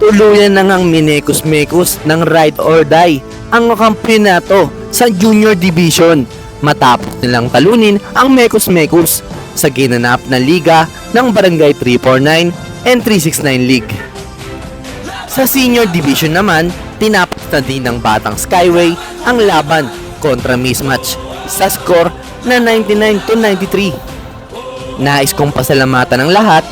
tuluyan na ngang minekos-mekos ng ride or die ang kampiyonato sa Junior Division matapos nilang talunin ang Mekos-Mekos sa ginanap na liga ng Barangay 349 and 369 League. Sa Senior Division naman, tinapos na din ng Batang Skyway ang laban kontra mismatch sa score na 99 to 93. Nais kong pasalamatan ng lahat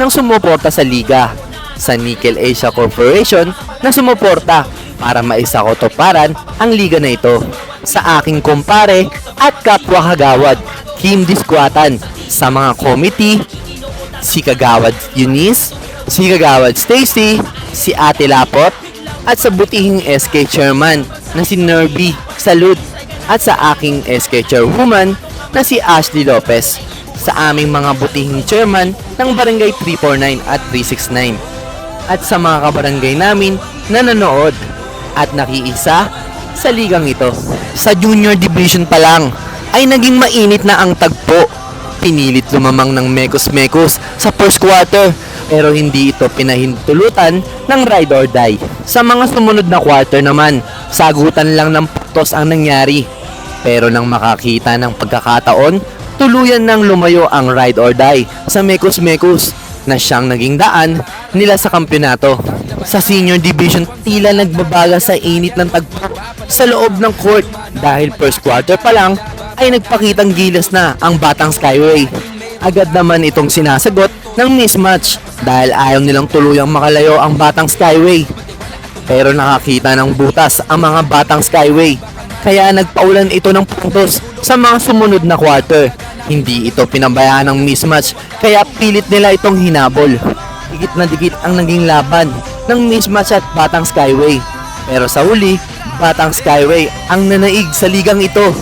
ng sumuporta sa liga sa Nickel Asia Corporation na sumuporta para maisakotoparan ang liga na ito. Sa aking kumpare at kapwa kagawad Kim Diskwatan. Sa mga committee si Kagawad Eunice, si Kagawad Stacy, si Ate Lapot, at sa butihing SK Chairman na si Nerby Salud at sa aking SK Chairwoman na si Ashley Lopez. Sa aming mga butihing chairman ng Barangay 349 at 369 at sa mga kabarangay namin na nanood at nakiisa sa ligang ito. Sa junior division pa lang ay naging mainit na ang tagpo pinilit lumamang ng mekos-mekos sa first quarter pero hindi ito pinahintulutan ng ride or die. Sa mga sumunod na quarter naman, sagutan lang ng putos ang nangyari. Pero nang makakita ng pagkakataon, tuluyan nang lumayo ang ride or die sa mekos-mekos na siyang naging daan nila sa kampyonato. Sa senior division, tila nagbabaga sa init ng tagpo sa loob ng court dahil first quarter pa lang ay nagpakitang gilas na ang Batang Skyway. Agad naman itong sinasagot ng mismatch dahil ayaw nilang tuluyang makalayo ang Batang Skyway. Pero nakakita ng butas ang mga Batang Skyway. Kaya nagpaulan ito ng puntos sa mga sumunod na quarter. Hindi ito pinabayaan ng mismatch kaya pilit nila itong hinabol. Dikit na dikit ang naging laban ng mismatch at Batang Skyway. Pero sa huli, Batang Skyway ang nanaig sa ligang ito.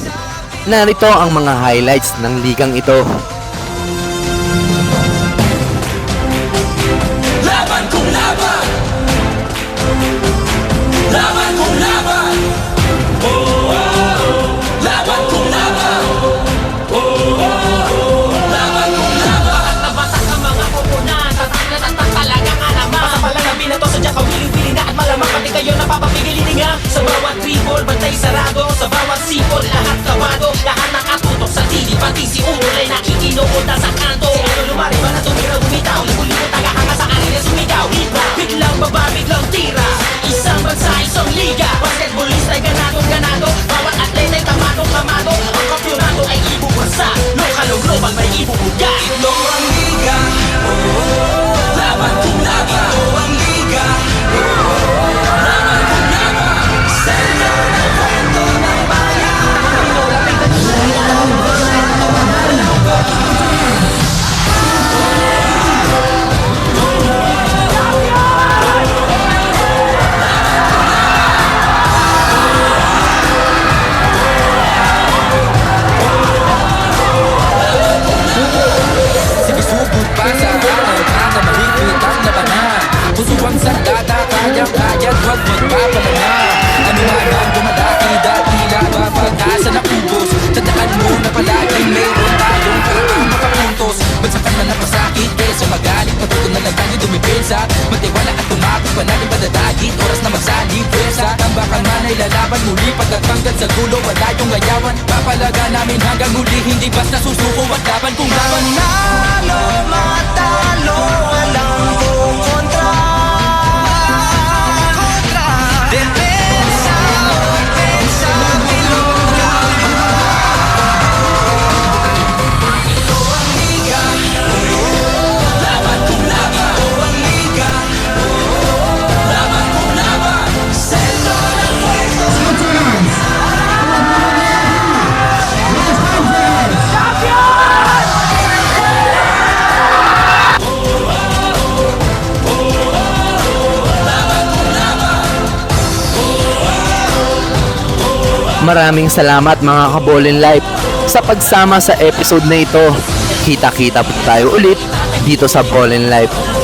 Narito ang mga highlights ng ligang ito. Tumapos Panaging padadagit Oras na magsaling pwersa Tambakan man ay lalaban muli. Pagkatanggal sa gulo Wala yung ngayawan Papalaga namin hanggang huli Hindi basta susuko at laban kung laban Manalo, Maraming salamat mga kabolin life sa pagsama sa episode na ito. Kita-kita po tayo ulit dito sa Bolin Life.